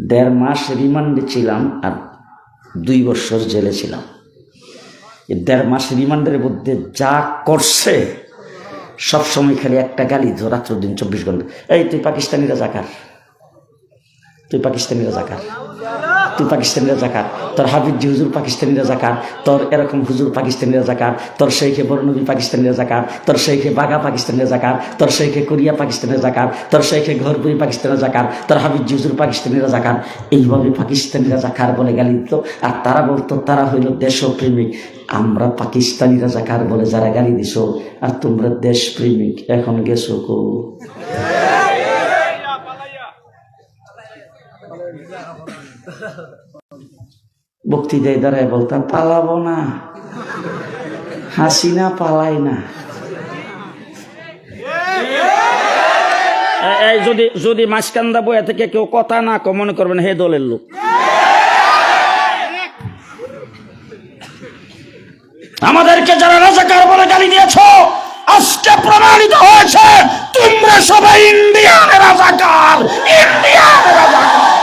দেড় মাস রিমান্ডে ছিলাম আর দুই বছর জেলে ছিলাম। দেড় মাস রিমান্ডের মধ্যে যা করছে, সবসময় খালি একটা গালি রাত্র দিন চব্বিশ ঘণ্টা। এই, তুই পাকিস্তানিরা জাকার। তুই পাকিস্তানিরা জাকার। তুই পাকিস্তানিরা জাকার তোর হাফিজি হুজুর পাকিস্তানিরা জাকার তোর এরকম হুজুর পাকিস্তানিরা জাকার তোর শেখে বরনবী পাকিস্তানিরা জাকার তোর শেখে বাগা পাকিস্তানিরা জাকার তোর শেখে কোরিয়া পাকিস্তানের জাকার তোর শেখে ঘরপুরি পাকিস্তানের জাকার তোর হাফিজি হুজুর পাকিস্তানিরা জাকার এইভাবে পাকিস্তানিরা জাকার বলে গালি দিত, আর তারা বলতো, তারা হইল দেশপ্রেমিক। আমরা পাকিস্তানিরা জাকার বলে যারা গালি দিছ, আর তোমরা দেশপ্রেমিক, এখন গেছো কো? বক্তৃতায় দাঁড়ায় বলতাম, পালাবো না পালাই না। এই- এই যদি যদি মাঝকান্দা বইয়া থেকে কেউ কথা না মনে করবেন হে দলের লোক। আমাদেরকে যারা রাজাকার বলে গালি দিয়েছ, আজকে প্রমাণিত হয়েছে, তোমরা সবাই ইন্ডিয়ান রাজাকার ইন্ডিয়ান রাজাকার।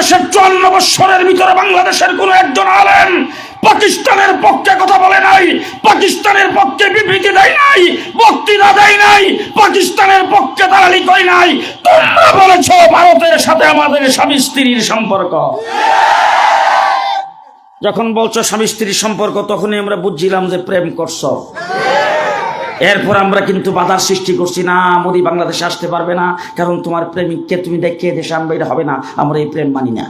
বাংলাদেশের চুয়ান্ন বৎসরের ভিতরে বাংলাদেশের কোন একজন আলেম পাকিস্তানের পক্ষে কথা বলে নাই, পাকিস্তানের পক্ষে বিবৃতি দেয় নাই, বক্তৃতা দেয় নাই, পাকিস্তানের পক্ষে দালালি করে নাই। তোমরা বলেছ ভারতের সাথে আমাদের স্বামী স্ত্রীর সম্পর্ক। যখন বলছো স্বামী স্ত্রীর সম্পর্ক, তখনই আমরা বুঝছিলাম যে প্রেম করছ। এরপর আমরা কিন্তু বাধার সৃষ্টি করছি না, মোদি বাংলাদেশে আসতে পারবে না, কারণ তোমার প্রেমিককে তুমি দেখিয়ে দেশে আনবে, এটা হবে না, আমরা এই প্রেম মানি না।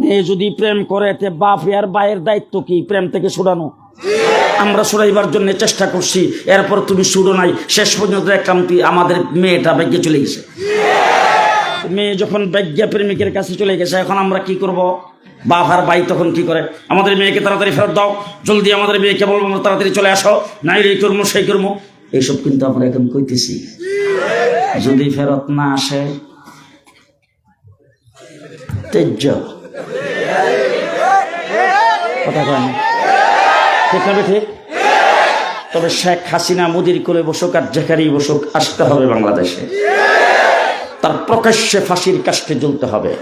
মেয়ে যদি প্রেম করে, তে বাপ আর বায়ের দায়িত্ব কি? প্রেম থেকে ছুড়ানো আমরা ছুড়াইবার জন্য চেষ্টা করছি, এরপর তুমি ছুড়ো নাই, শেষ পর্যন্ত দেখলাম কি আমাদের মেয়েটা ব্যাগে চলে গেছে। মেয়ে যখন ব্যাজ্ঞা প্রেমিকের কাছে চলে গেছে, এখন আমরা কি করব? বাপ আর ভাই তখন কি করে? আমাদের মেয়েকে তাড়াতাড়ি ফেরত দাও। জলদি আমাদের মেয়েকে বলব আমরা তাড়াতাড়ি চলে আসো। নাই এই কর্ম, সেই কর্ম। এইসব কিন্তু আমরা এখন কইতেছি। যদি ফেরত না আসে, তেজ্য। কথা ঠিক তবে শেখ হাসিনা মোদির কোলে বসুক আর যেখানেই বসুক, আসতে হবে বাংলাদেশে। তার প্রকাশ্যে ফাঁসির কাষ্টে জ্বলতে হবে।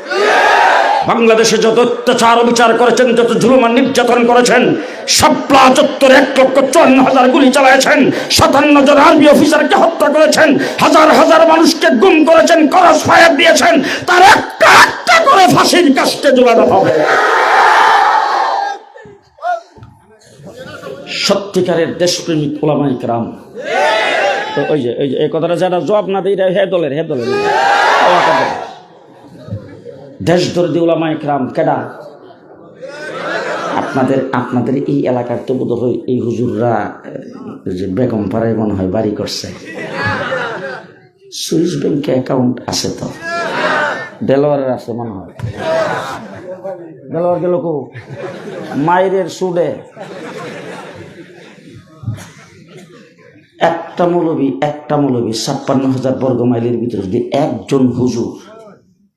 বাংলাদেশে যত অত্যাচার, বিচার করেছেন, যত ঝুলুমান নির্যাতন করেছেন সাপলা চত্বরে এক লক্ষ চুয়ান্ন হাজার গুলি চালাইছেন সাতান্ন জন আর্মি অফিসারকে হত্যা করেছেন, হাজার হাজার মানুষকে গুম করেছেন, করস ফায়ার দিয়েছেন, তার একটা একটা করে ফাঁসির কাষ্টে ঝুলানো হবে। সত্যিকারের দেশপ্রেমিক ওলামাই রাম তো ওই যে ওই যে, এই কথাটা যারা জবাব না দেয় হে দলের হে দলের। দেশ দর্দি ওলামা একরাম কেডা? আপনাদের আপনাদের এই এলাকার তো এই হুজুররা যে বেগম পাড়ায় মনে হয় বাড়ি করছে। সুইস ব্যাংকে অ্যাকাউন্ট আছে তো? ডেলোয়ারের আছে মনে হয়। ডেলোয়ার গেল কো? মায়ের সুডে একটা মৌলবী একটা মৌলবী, ছাপ্পান্ন হাজার বর্গ মাইলের ভিতরে যদি একজন হুজুর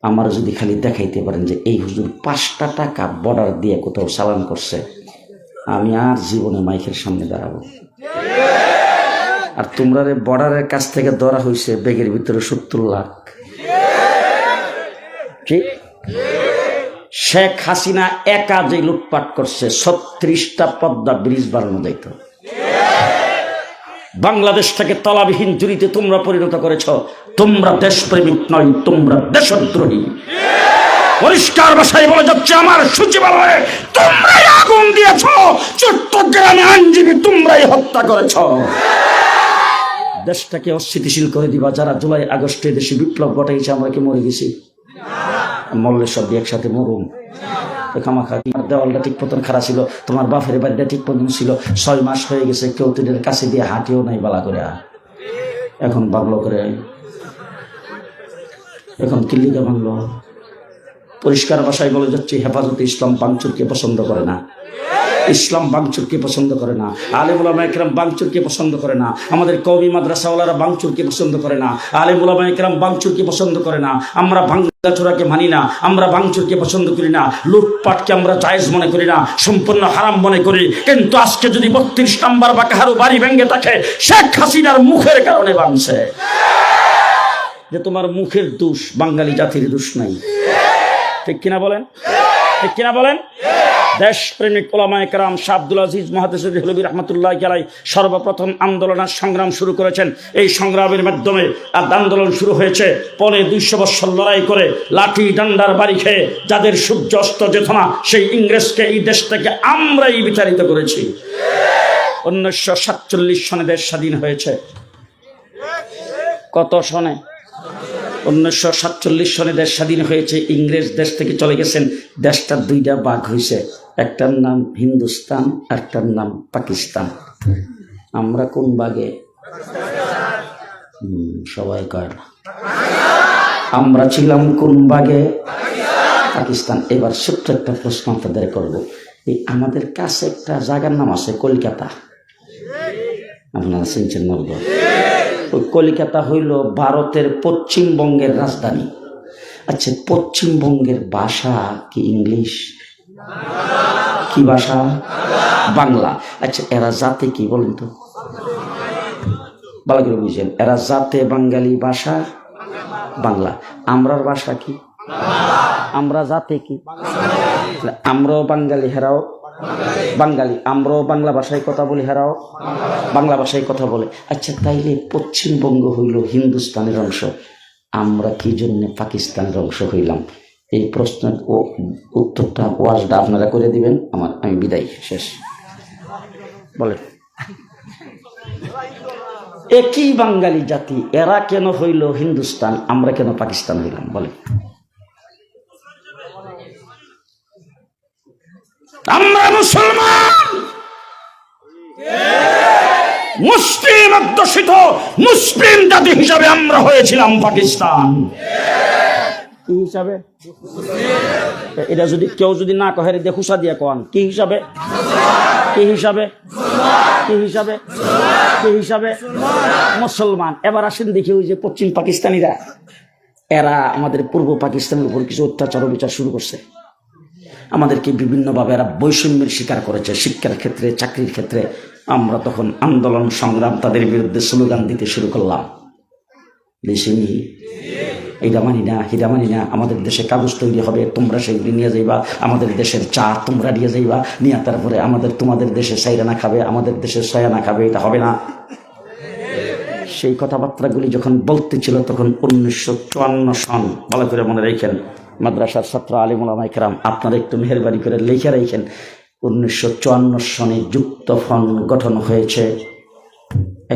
আমার যদি খালি দেখাইতে পারেন যে এই হুজুর পাঁচটা টাকা বর্ডার দিয়ে কোথাও চালান করছে, আমি আর জীবনে মাইকের সামনে দাঁড়াবো। আর তোমরা বর্ডারের কাছ থেকে ধরা হয়েছে ব্যাগের ভিতরে সত্তর লাখ। ঠিক শেখ হাসিনা একা যে লুটপাট করছে, ছত্রিশটা পদ্মা ব্রিজ বানানো যাইত। বাংলাদেশ থেকে তলাবিহীন জুড়িতে তোমরা পরিণত করেছ তোমরা দেশপ্রেমিক নয়, তোমরা দেশদ্রোহী। পরিষ্কার ভাষায় বলে যাচ্ছে, আমার সচিবালয়ে তোমরাই আগুন দিয়েছ, চট্টগ্রামে আইনজীবী তোমরাই হত্যা করেছ। দেশটাকে অস্থিতিশীল করে দিবা, যারা জুলাই আগস্টে দেশে বিপ্লব ঘটাইছে, আমরা কি মরে গেছি? মরলে সব একসাথে মরুম। দেওয়ালটা ঠিক মতন খারাপ ছিল, তোমার বাপের বাড়িটা ঠিক মতন ছিল, ছয় মাস হয়ে গেছে, কেউ তোদের কাছে দিয়ে হাঁটিও নাই বালা করে। এখন বাংলো করে এখন কিল্লিকা বাংলো পরিষ্কার ভাষায় বলে যাচ্ছে, হেফাজতে ইসলাম পাঞ্চুরকে পছন্দ করে না। ইসলাম বাংচুরকে পছন্দ করে না। আলিমুলামা একরাম বাংচুরকে পছন্দ করে না। আমাদের কবি মাদ্রাসাওয়ালারা বাংচুরকে পছন্দ করে না। আলিমুলামা একরাম বাংচুরকে পছন্দ করে না। আমরা ভাঙ্গাচোরাকে মানি না। আমরা বাংচুরকে পছন্দ করি না। লুটপাটকে আমরা জায়েজ মনে করি না। সম্পূর্ণ হারাম মনে করি। কিন্তু আজকে যদি বত্রিশ নাম্বার বা কাহারো বাড়ি ভেঙে থাকে, শেখ হাসিনার মুখের কারণে ভাঙছে যে তোমার মুখের দোষ বাঙালি জাতির দোষ নাই। ঠিক কিনা বলেন? ঠিক কিনা বলেন? দেশপ্রেমিক ওলামা একরাম শাহ আব্দুল আজিজ মহাদেশের হলবী রহমতুল্লাহ গেলাই সর্বপ্রথম আন্দোলনের সংগ্রাম শুরু করেছেন। এই সংগ্রামের মাধ্যমে আন্দোলন শুরু হয়েছে। পরে দুইশো বৎসর লড়াই করে লাঠি ডান্ডার বাড়ি খেয়ে যাদের সূর্য অস্ত যেত সেই ইংরেজকে এই দেশ থেকে আমরাই বিতাড়িত করেছি। উনিশশো সাতচল্লিশ সনে দেশ স্বাধীন হয়েছে। কত সনে? উনিশশো সাতচল্লিশ সনে দেশ স্বাধীন হয়েছে ইংরেজ দেশ থেকে চলে গেছেন। দেশটার দুইটা বাঘ হয়েছে। একটার নাম হিন্দুস্তান একটার নাম পাকিস্তান। আমরা কোন হুম, সবাই কয় না। আমরা ছিলাম কোন ভাগে? পাকিস্তান। এবার ছোট্ট একটা প্রশ্ন আপনাদের করব। এই আমাদের কাছে একটা জায়গার নাম আছে কলকাতা। আপনারা শুনছেন ওই কলিকাতা হইল ভারতের পশ্চিমবঙ্গের রাজধানী। আচ্ছা পশ্চিমবঙ্গের ভাষা কি ইংলিশ? কি ভাষা? বাংলা। আচ্ছা এরা জাতে কি বলেন তো? ভালো করে বুঝছেন এরা জাতে বাঙালি ভাষা? বাংলা। আমরার ভাষা কি? আমরা জাতে কি? আমরাও বাঙালি, হেরাও বাঙালি, আমরাও বাংলা ভাষায় কথা বলি, হেরাও বাংলা ভাষায় কথা বলে। আচ্ছা তাইলে পশ্চিমবঙ্গ হইল হিন্দুস্তানের অংশ, আমরা কি জন্য পাকিস্তানের অংশ হইলাম? এই প্রশ্নের ও উত্তরটা ওয়াজটা আপনারা করে দিবেন, আমার, আমি বিদায়, শেষ। বলেন। একই বাঙালি জাতি, এরা কেন হইল হিন্দুস্তান, আমরা কেন পাকিস্তান হইলাম? বলেন। আমরা মুসলমান। মুসলিম অধ্যুষিত মুসলিম জাতি হিসাবে আমরা হয়েছিলাম পাকিস্তান। কি হিসাবে? এটা যদি কেউ যদি না কহে রে দেখুসা দিয়ে কন। কি হিসাবে? কি হিসাবে? কি হিসাবে? কি হিসাবে? মুসলমান। এবার আসেন দেখি ওই যে পশ্চিম পাকিস্তানিরা। এরা আমাদের পূর্ব পাকিস্তানের উপর কিছু অত্যাচার অবিচার শুরু করছে। আমাদেরকে বিভিন্নভাবে এরা বৈষম্যের শিকার করেছে। শিক্ষার ক্ষেত্রে, চাকরির ক্ষেত্রে আমরা তখন আন্দোলন, সংগ্রাম তাদের বিরুদ্ধে স্লোগান দিতে শুরু করলাম। দেশে এইটা মানি না হিরা মানি না। আমাদের দেশে কাগজ তৈরি হবে, তোমরা সেগুলি নিয়ে যাইবা। আমাদের দেশের চা তোমরা নিয়ে যাইবা। নিয়ে তারপরে আমাদের, তোমাদের দেশে সাইরানা খাবে, আমাদের দেশে সয়ানা খাবে, এটা হবে না। সেই কথাবার্তাগুলি যখন বলতেছিল তখন উনিশশো চুয়ান্ন সন, ভালো করে মনে রেখেন। মাদ্রাসার ছাত্র আলিমুলামা ইকরাম, আপনারা একটু মেহরবানি করে লিখে রেখেন। উনিশশো চুয়ান্ন সনে যুক্ত ফন গঠন হয়েছে।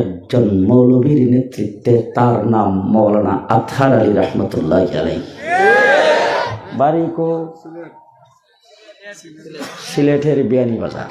একজন মৌলবীর নেতৃত্বে তার নাম মৌলানা আথার আলী রহমতুল্লাহ আলাই বাড়ি কো সিলেটের বিয়ানি বাজার